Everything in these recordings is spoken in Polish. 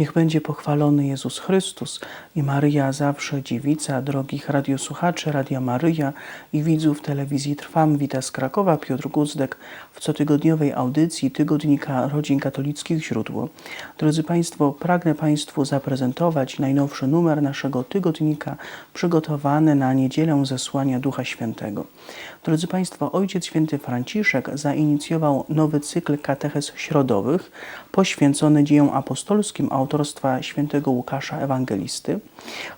Niech będzie pochwalony Jezus Chrystus i Maryja zawsze dziewica, drogich radiosłuchaczy Radia Maryja i widzów telewizji Trwam. Wita z Krakowa Piotr Guzdek w cotygodniowej audycji Tygodnika Rodzin Katolickich Źródło. Drodzy Państwo, pragnę Państwu zaprezentować najnowszy numer naszego tygodnika przygotowany na niedzielę zesłania Ducha Świętego. Drodzy Państwo, Ojciec Święty Franciszek zainicjował nowy cykl katechez środowych poświęcony dziejom apostolskim autorstwa świętego Łukasza Ewangelisty.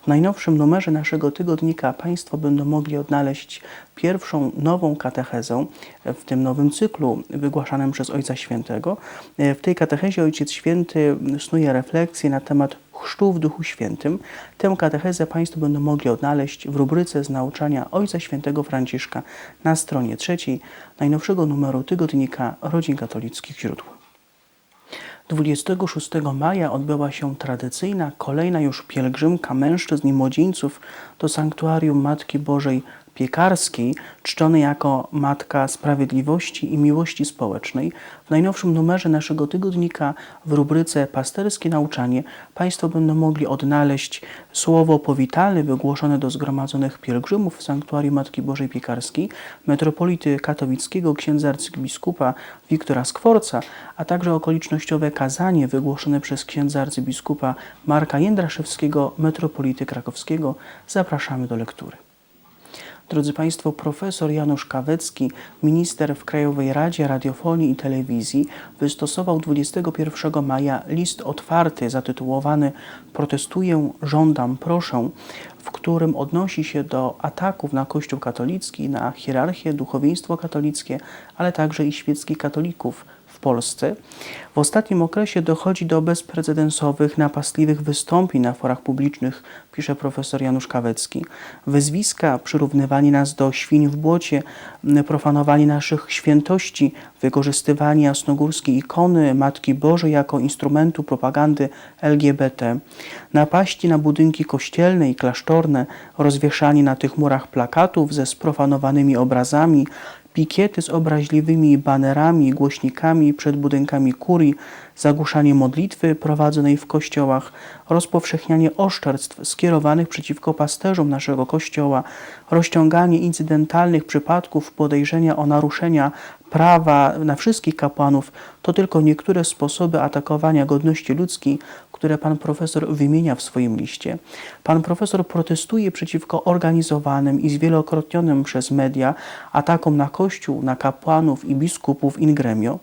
W najnowszym numerze naszego tygodnika Państwo będą mogli odnaleźć pierwszą nową katechezę w tym nowym cyklu wygłaszanym przez Ojca Świętego. W tej katechezie Ojciec Święty snuje refleksję na temat chrztu w Duchu Świętym. Tę katechezę Państwo będą mogli odnaleźć w rubryce z nauczania Ojca Świętego Franciszka na stronie trzeciej najnowszego numeru tygodnika Rodzin Katolickich Źródło. 26 maja odbyła się tradycyjna, kolejna już pielgrzymka mężczyzn i młodzieńców do sanktuarium Matki Bożej Piekarskiej, czczonej jako Matka Sprawiedliwości i Miłości Społecznej. W najnowszym numerze naszego tygodnika w rubryce Pasterskie Nauczanie Państwo będą mogli odnaleźć słowo powitalne wygłoszone do zgromadzonych pielgrzymów w Sanktuarium Matki Bożej Piekarskiej, metropolity katowickiego księdza arcybiskupa Wiktora Skworca, a także okolicznościowe kazanie wygłoszone przez księdza arcybiskupa Marka Jędraszewskiego, metropolity krakowskiego. Zapraszamy do lektury. Drodzy Państwo, profesor Janusz Kawecki, minister w Krajowej Radzie Radiofonii i Telewizji, wystosował 21 maja list otwarty zatytułowany Protestuję, żądam, proszę, w którym odnosi się do ataków na Kościół katolicki, na hierarchię, duchowieństwo katolickie, ale także i świeckich katolików w ostatnim okresie dochodzi do bezprecedensowych, napastliwych wystąpień na forach publicznych, pisze profesor Janusz Kawecki. Wyzwiska, przyrównywanie nas do świń w błocie, profanowanie naszych świętości, wykorzystywanie jasnogórskiej ikony Matki Bożej jako instrumentu propagandy LGBT, napaści na budynki kościelne i klasztorne, rozwieszanie na tych murach plakatów ze sprofanowanymi obrazami, pikiety z obraźliwymi banerami głośnikami przed budynkami kurii, zagłuszanie modlitwy prowadzonej w kościołach, rozpowszechnianie oszczerstw skierowanych przeciwko pasterzom naszego kościoła, rozciąganie incydentalnych przypadków podejrzenia o naruszenia prawa na wszystkich kapłanów to tylko niektóre sposoby atakowania godności ludzkiej, które pan profesor wymienia w swoim liście. Pan profesor protestuje przeciwko organizowanym i zwielokrotnionym przez media atakom na Kościół, na kapłanów i biskupów in gremio.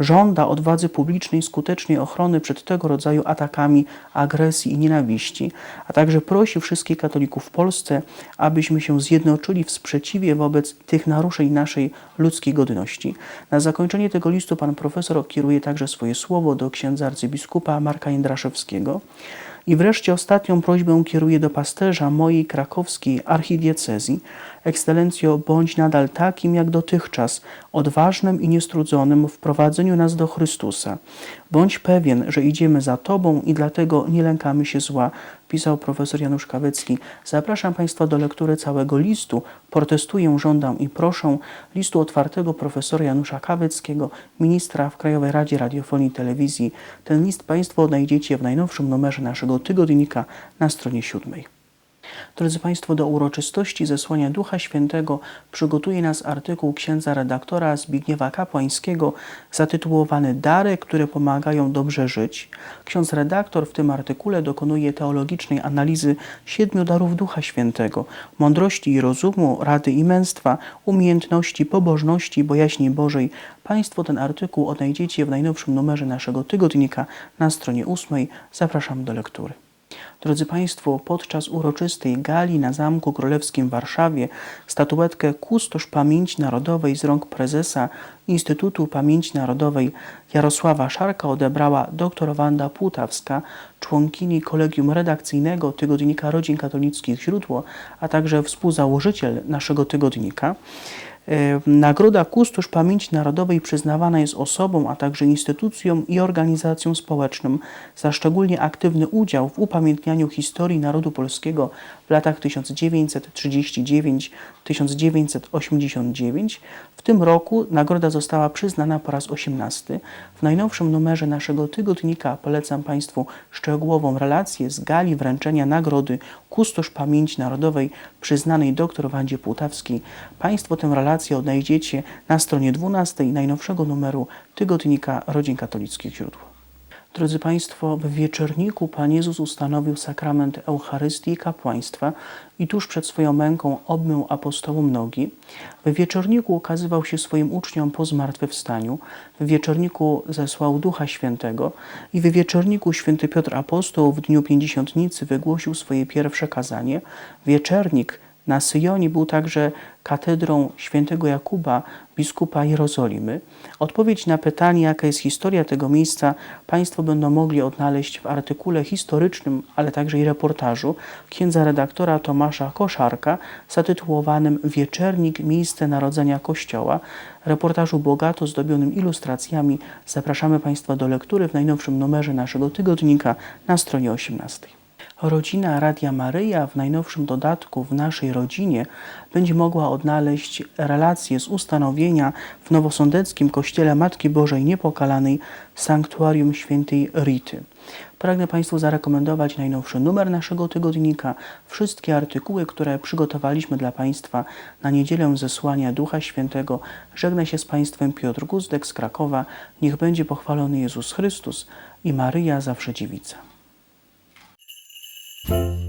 Żąda od władzy publicznej skutecznej ochrony przed tego rodzaju atakami agresji i nienawiści, a także prosi wszystkich katolików w Polsce, abyśmy się zjednoczyli w sprzeciwie wobec tych naruszeń naszej ludzkiej godności. Na zakończenie tego listu pan profesor kieruje także swoje słowo do księdza arcybiskupa Marka Jędraszewskiego. I wreszcie ostatnią prośbę kieruję do pasterza mojej krakowskiej archidiecezji. Ekscelencjo, bądź nadal takim jak dotychczas, odważnym i niestrudzonym w prowadzeniu nas do Chrystusa. Bądź pewien, że idziemy za Tobą i dlatego nie lękamy się zła, pisał profesor Janusz Kawecki. Zapraszam Państwa do lektury całego listu. Protestuję, żądam i proszę listu otwartego profesora Janusza Kaweckiego, ministra w Krajowej Radzie Radiofonii i Telewizji. Ten list Państwo odnajdziecie w najnowszym numerze naszego tygodnika na stronie siódmej. Drodzy Państwo, do uroczystości zesłania Ducha Świętego przygotuje nas artykuł księdza redaktora Zbigniewa Kapłańskiego zatytułowany Dary, które pomagają dobrze żyć. Ksiądz redaktor w tym artykule dokonuje teologicznej analizy siedmiu darów Ducha Świętego, mądrości i rozumu, rady i męstwa, umiejętności, pobożności, bojaźni Bożej. Państwo ten artykuł odnajdziecie w najnowszym numerze naszego tygodnika na stronie ósmej. Zapraszam do lektury. Drodzy Państwo, podczas uroczystej gali na Zamku Królewskim w Warszawie statuetkę Kustosz Pamięci Narodowej z rąk prezesa Instytutu Pamięci Narodowej Jarosława Szarka odebrała dr Wanda Płutawska, członkini kolegium redakcyjnego Tygodnika Rodzin Katolickich Źródło, a także współzałożyciel naszego tygodnika. Nagroda Kustosz Pamięci Narodowej przyznawana jest osobom, a także instytucjom i organizacjom społecznym za szczególnie aktywny udział w upamiętnianiu historii narodu polskiego w latach 1939-1989. W tym roku nagroda została przyznana po raz 18. W najnowszym numerze naszego tygodnika polecam Państwu szczegółową relację z gali wręczenia nagrody Kustosz Pamięci Narodowej przyznanej dr Wandzie Półtawskiej. Państwo tę relację odnajdziecie na stronie 12 najnowszego numeru tygodnika Rodzin Katolickich Źródło. Drodzy Państwo, w wieczorniku Pan Jezus ustanowił sakrament Eucharystii i kapłaństwa i tuż przed swoją męką obmył apostołom nogi. W wieczorniku ukazywał się swoim uczniom po zmartwychwstaniu. W wieczorniku zesłał Ducha Świętego i w wieczorniku święty Piotr Apostoł w dniu Pięćdziesiątnicy wygłosił swoje pierwsze kazanie. Wieczernik na Syjonie był także katedrą świętego Jakuba, biskupa Jerozolimy. Odpowiedź na pytanie, jaka jest historia tego miejsca, Państwo będą mogli odnaleźć w artykule historycznym, ale także i reportażu księdza redaktora Tomasza Koszarka zatytułowanym Wieczernik – Miejsce Narodzenia Kościoła. Reportażu bogato zdobionym ilustracjami zapraszamy Państwa do lektury w najnowszym numerze naszego tygodnika na stronie 18. Rodzina Radia Maryja w najnowszym dodatku w naszej rodzinie będzie mogła odnaleźć relacje z ustanowienia w nowosądeckim kościele Matki Bożej Niepokalanej Sanktuarium Świętej Rity. Pragnę Państwu zarekomendować najnowszy numer naszego tygodnika, wszystkie artykuły, które przygotowaliśmy dla Państwa na niedzielę zesłania Ducha Świętego. Żegna się z Państwem Piotr Guzdek z Krakowa. Niech będzie pochwalony Jezus Chrystus i Maryja zawsze dziewica. you